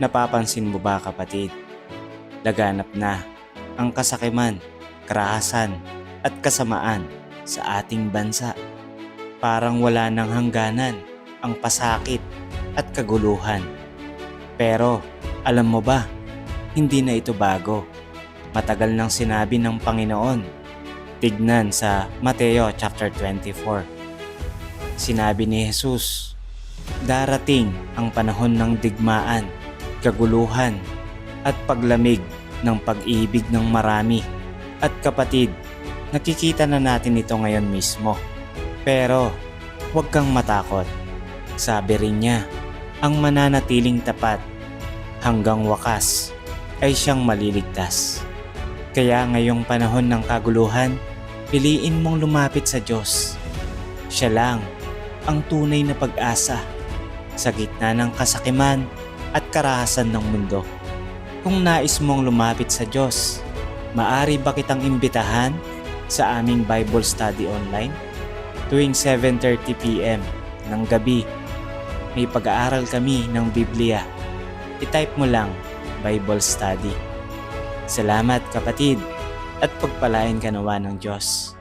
Napapansin mo ba kapatid? Laganap na ang kasakiman, karahasan at kasamaan sa ating bansa. Parang wala nang hangganan ang pasakit at kaguluhan. Pero alam mo ba, hindi na ito bago. Matagal nang sinabi ng Panginoon. Tignan sa Mateo chapter 24. Sinabi ni Jesus, Darating ang panahon ng digmaan, kaguluhan, at paglamig ng pag-ibig ng marami. At kapatid, nakikita na natin ito ngayon mismo. Pero huwag kang matakot. Sabi rin niya, ang mananatiling tapat hanggang wakas ay siyang maliligtas. Kaya ngayong panahon ng kaguluhan, piliin mong lumapit sa Diyos. Siya lang ang tunay na pag-asa sa gitna ng kasakiman at karahasan ng mundo. Kung nais mong lumapit sa Diyos, maari ba kitang imbitahan sa aming Bible study online? Tuwing 7.30pm ng gabi, may pag-aaral kami ng Biblia. I-type mo lang Bible Study. Salamat kapatid at pagpalain ka nawa ng Diyos.